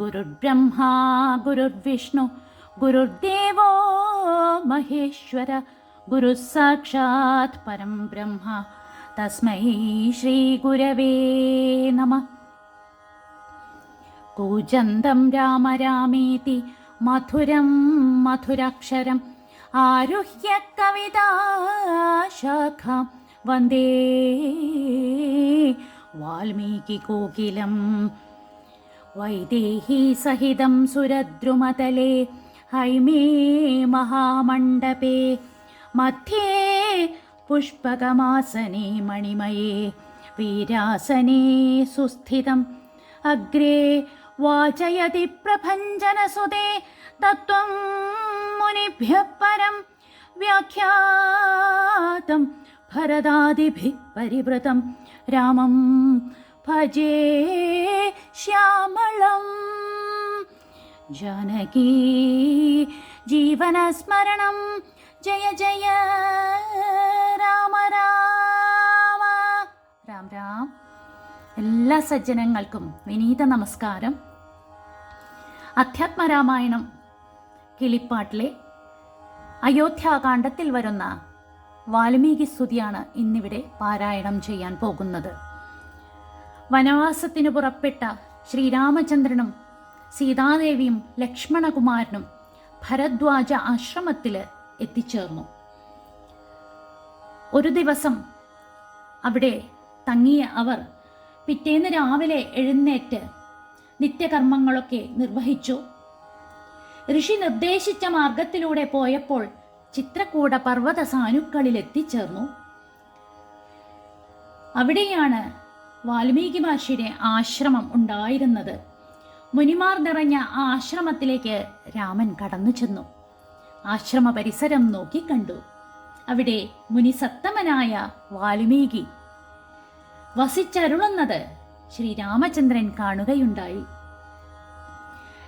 ഗുരുർബ്രഹ്മാ ഗുരുർവിഷ്ണു ഗുരുർദേവോ മഹേശ്വര ഗുരു സാക്ഷാത് പരം ബ്രഹ്മ തസ്മൈ ശ്രീ ഗുരവേ നമ. കൂജന്തം രാമ രാമേതി മധുരം മധുരാക്ഷരം ആരുഹ്യ കവിതാശാഖാം വന്ദേ വാൽമീകികോകിലം सहितं സഹിതം സുരദ്രുമതലേ ഹൈമേ മഹാമണ്ഡപേ. മധ്യേ मणिमये മണിമയേ വീരാസനെ സുസ്ഥിതം. അഗ്രേ വാചയതി പ്രഭഞ്ജനസുതേ തത്വം परं വ്യാഖ്യാതം ഭരതാദിഭിः പരിവൃതം. രാമം ഭജേ ശ്യാമളം. ജാനകീ ജീവനസ്മരണം. ജയ ജയ രാമ രാമ. രാം രാം. എല്ലാ സജ്ജനങ്ങൾക്കും വിനീത നമസ്കാരം. അധ്യാത്മരാമായണം കിളിപ്പാട്ടിലെ അയോധ്യാകാന്ഡത്തിൽ വരുന്ന വാൽമീകി സ്തുതിയാണ് ഇന്നിവിടെ പാരായണം ചെയ്യാൻ പോകുന്നത്. വനവാസത്തിന് പുറപ്പെട്ട ശ്രീരാമചന്ദ്രനും സീതാദേവിയും ലക്ഷ്മണകുമാരനും ഭരദ്വാജ ആശ്രമത്തിൽ എത്തിച്ചേർന്നു. ഒരു ദിവസം അവിടെ തങ്ങിയ അവർ പിറ്റേന്ന് രാവിലെ എഴുന്നേറ്റ് നിത്യകർമ്മങ്ങളൊക്കെ നിർവഹിച്ചു. ഋഷി നിർദ്ദേശിച്ച മാർഗത്തിലൂടെ പോയപ്പോൾ ചിത്രകൂട പർവത സാനുക്കളിൽ എത്തിച്ചേർന്നു. അവിടെയാണ് വാൽമീകി മഹർഷിയുടെ ആശ്രമം ഉണ്ടായിരുന്നത്. മുനിമാർ നിറഞ്ഞ ആ ആശ്രമത്തിലേക്ക് രാമൻ കടന്നു ചെന്നു. ആശ്രമ പരിസരം നോക്കിക്കണ്ടു അവിടെ മുനിസത്തമനായ വാൽമീകി. വസിച്ചരുളുന്നത് ശ്രീരാമചന്ദ്രൻ കാണുകയുണ്ടായി.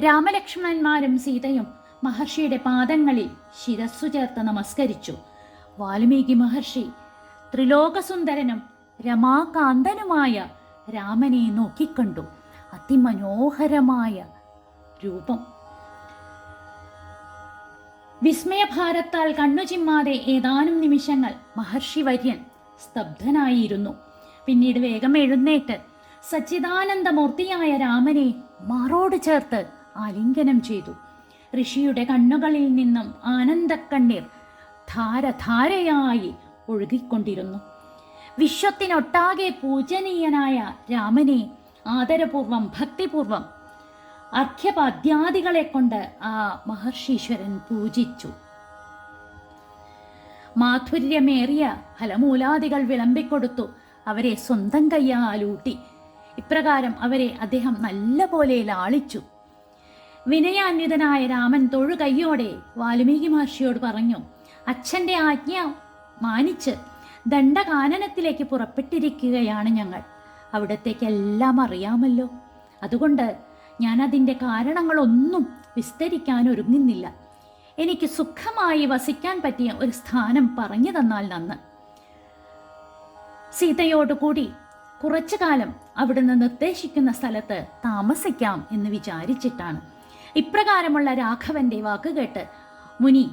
രാമലക്ഷ്മണന്മാരും സീതയും മഹർഷിയുടെ പാദങ്ങളിൽ ശിരസ്സു ചേർത്ത് നമസ്കരിച്ചു. വാൽമീകി മഹർഷി ത്രിലോകസുന്ദരനും രമാകാന്തനുമായ രാമനെ നോക്കിക്കണ്ടു. അതിമനോഹരമായ രൂപം. വിസ്മയഭാരത്താൽ കണ്ണുചിമ്മാതെ ഏതാനും നിമിഷങ്ങൾ മഹർഷി വര്യൻ സ്തബ്ധനായിരുന്നു. പിന്നീട് വേഗം എഴുന്നേറ്റ് സച്ചിദാനന്ദമൂർത്തിയായ രാമനെ മാറോട് ചേർത്ത് ആലിംഗനം ചെയ്തു. ഋഷിയുടെ കണ്ണുകളിൽ നിന്നും ആനന്ദക്കണ്ണീർ ധാരധാരയായി ഒഴുകിക്കൊണ്ടിരുന്നു. വിശ്വത്തിനൊട്ടാകെ പൂജനീയനായ രാമനെ ആദരപൂർവം ഭക്തിപൂർവം അർഘ്യപാദ്യാദികളെ കൊണ്ട് ആ മഹർഷീശ്വരൻ പൂജിച്ചു. മാധുര്യമേറിയ ഫലമൂലാദികൾ വിളമ്പിക്കൊടുത്തു അവരെ സ്വന്തം കയ്യാലൂട്ടി. ഇപ്രകാരം അവരെ അദ്ദേഹം നല്ലപോലെ ലാളിച്ചു. വിനയാന്വിതനായ രാമൻ തൊഴു കയ്യോടെ വാൽമീകി മഹർഷിയോട് പറഞ്ഞു അച്ഛന്റെ ആജ്ഞ മാനിച്ച് ദണ്ഡകാനനത്തിലേക്ക് പുറപ്പെട്ടിരിക്കുകയാണ് ഞങ്ങൾ. അവിടത്തേക്ക് എല്ലാം അറിയാമല്ലോ. അതുകൊണ്ട് ഞാൻ അതിന്റെ കാരണങ്ങളൊന്നും വിസ്തരിക്കാൻ ഒരുങ്ങുന്നില്ല. എനിക്ക് സുഖമായി വസിക്കാൻ പറ്റിയ ഒരു സ്ഥാനം പറഞ്ഞു തന്നാൽ നന്ന്. സീതയോടുകൂടി കുറച്ചു കാലം അവിടുന്ന് നിർദ്ദേശിക്കുന്ന സ്ഥലത്ത് താമസിക്കാം എന്ന് വിചാരിച്ചിട്ടാണ്. ഇപ്രകാരമുള്ള രാഘവന്റെ വാക്കുകേട്ട് മുനി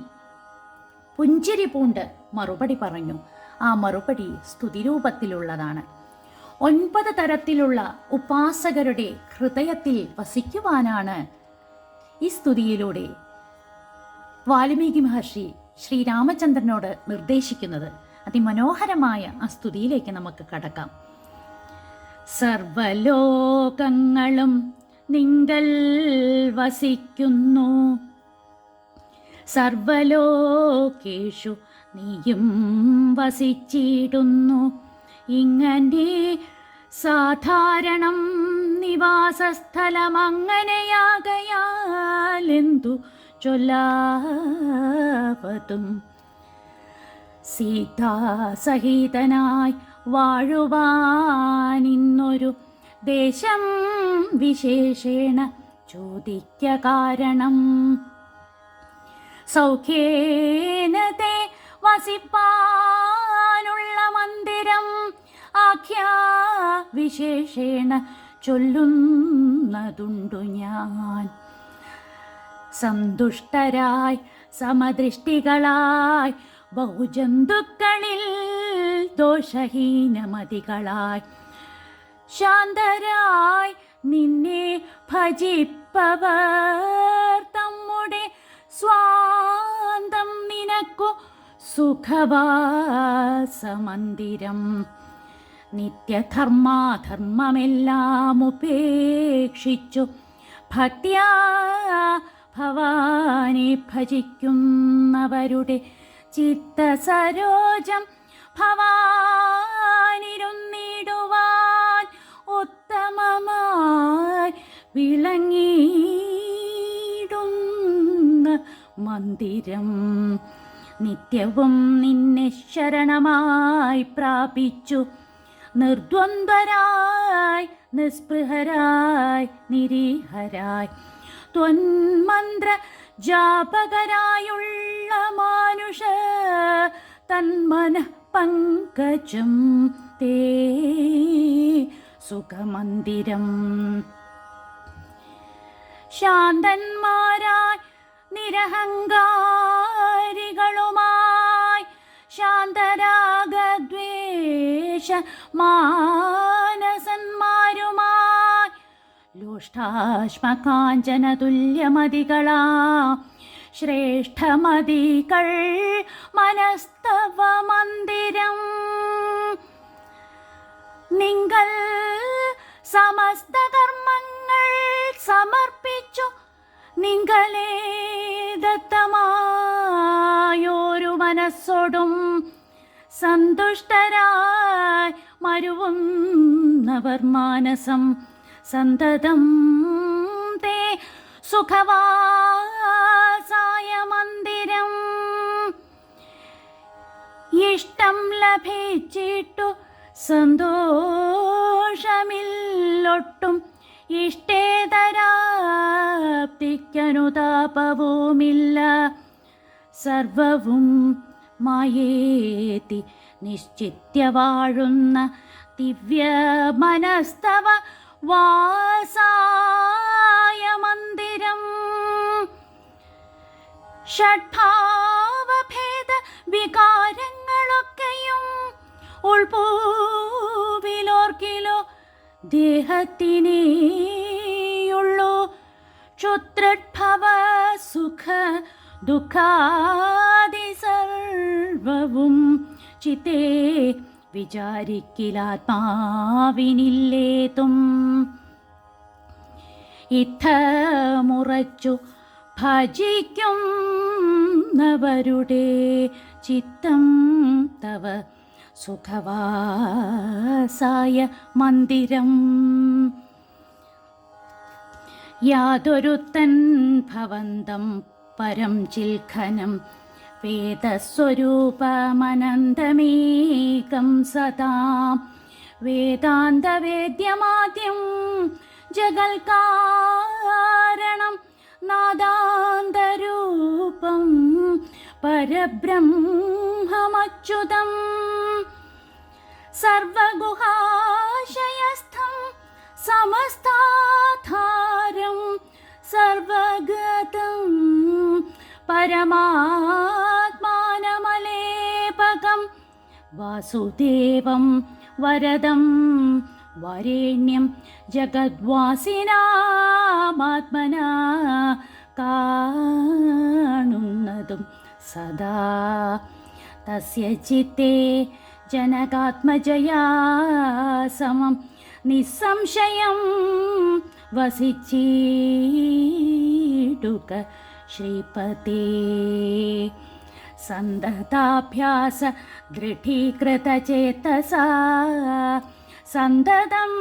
പുഞ്ചിരി പൂണ്ട് മറുപടി പറഞ്ഞു. ആ മറുപടി സ്തുതിരൂപത്തിലുള്ളതാണ്. ഒൻപത് തരത്തിലുള്ള ഉപാസകരുടെ ഹൃദയത്തിൽ വസിക്കുവാനാണ് ഈ സ്തുതിയിലൂടെ വാൽമീകി മഹർഷി ശ്രീരാമചന്ദ്രനോട് നിർദ്ദേശിക്കുന്നത്. അതിമനോഹരമായ ആ സ്തുതിയിലേക്ക് നമുക്ക് കടക്കാം. സർവലോകങ്ങളും നിങ്ങൾ വസിക്കുന്നു. സർവലോകേഷു നീയും വസിച്ചിടുന്നു. ഇങ്ങനെ സാധാരണം നിവാസസ്ഥലമങ്ങനെയാകയാലെന്തു ചൊല്ലാവതും. സീതാസഹിതനായി വാഴുവാനിന്നൊരു ദേശം വിശേഷേണ ചോദിക്ക കാരണം. സൗഖ്യേനത്തെ വസിപ്പാനുള്ള മന്ദിരം ആഖ്യാ വിശേഷേണ ചൊല്ലുന്നതുണ്ടു ഞാൻ. സന്തുഷ്ടരായി സമദൃഷ്ടികളായി ബഹുജന്തുക്കളിൽ ദോഷഹീനമതികളായി ശാന്തരായി നിന്നെ ഭജിപ്പവർ. തമ്മുടെ സ്വാന്തം നിനക്കു സുഖവാസമന്ദിരം. നിത്യധർമാധർമ്മമെല്ലാം ഉപേക്ഷിച്ചു ഭക്തിയാ ഭവാനെ ഭജിക്കുന്നവരുടെ ചിത്തസരോജം ഭവാനിരുന്നിടുവാൻ ഉത്തമമായി വിളങ്ങിയിടുന്ന മന്ദിരം. നിത്യവും നിന്നെ ശരണമായി പ്രാപിച്ചു. നിർദ്വന്ദ്വരായി നിസ്പൃഹരായി നിരീഹരായി. ത്വന്മന്ത്ര ജാപകരായുള്ള മാനുഷ തന്മന പങ്കജം തേ സുഖമന്ദിരം. ശാന്തന്മാരായി നിരഹങ്കാരികളുമായി ശാന്തരാഗദ്വേഷ മാനസന്മാരുമായി ലോഷ്ടാശ്മകാഞ്ചന തുല്യമതികളാ ശ്രേഷ്ഠമതികൾ മനസ്തവ മന്ദിരം. നിങ്ങൾ സമസ്ത കർമ്മങ്ങൾ സമർപ്പിച്ചു നിങ്ങളെ ദത്തമായോരു മനസ്സോടും സന്തുഷ്ടരായി മരുവുന്നവർ മാനസം സന്തതം തേ സുഖവാസായ മന്ദിരം ഇഷ്ടം ലഭിച്ചിട്ടു സന്തോഷമില്ലൊട്ടും ഇഷ്ടേതരാപ്തിക്കനുതാപവുമില്ല സർവവും മായേതി നിശ്ചിത്യ വാഴുന്ന ദിവ്യ മനസ്തവ വാസായ മന്ദിരം. ഷഡ്ഭാവഭേദ വികാരങ്ങളൊക്കെയും ഉൾപൂവിലോർക്കിലോ ദേഹത്തിനേയുള്ളൂ. ക്ഷുത്രഭവ സുഖ ദുഃഖാദി സർവവും ചിത്തേ. വിചാരിക്കിലാത്മാവിനില്ലേതും. ഇത്തമുറച്ചു ഭജിക്കുന്നവരുടെ ചിത്തം തവ സുഖവാസായ മന്ദിരം. യാതൊരുത്തൻ ഭവന്തം പരം ചിൽഖനം. വേദസ്വരൂപമനന്തമേകം സദാ. വേദാന്തവേദ്യമാദ്യം ജഗൽകാരണം നാദാന്തരൂപം പരബ്രഹ്മമച്യുതം സർവഗുഹാശയസ്ഥം സമസ്താധാരം സർവഗതം പരമാത്മാനമലേപകം വാസുദേവം വരദം വരേണ്യം ജഗദ്വാസിനാമാത്മന കാണുന്നതും സദാ तस्य चित्ते जनकात्मजया समं निःसंशयं वसिचीटुक श्रीपते। सन्दताभ्यासदृढीकृतचेतसा सन्दतं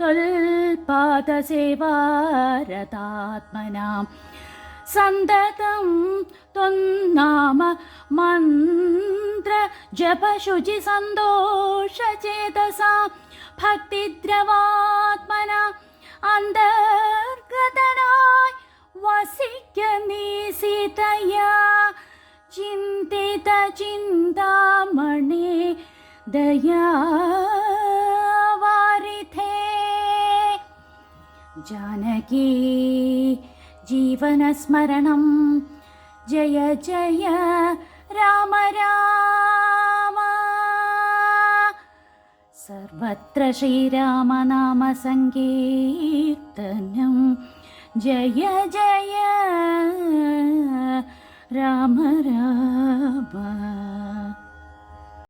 तुदसेवा रतात्मना सन्दतं त्वं नाम मन्त्रजपशुचिसन्तोषचेतसा भक्तिद्रवात्मना अन्धर्गतराय वसिक्यनिसितया चिन्तितचिन्तामणि दया जानकी जीवनस्मरणं। जय जय राम राम। सर्वत्र श्रीरामनामसङ्कीर्तनं जय जय राम राम।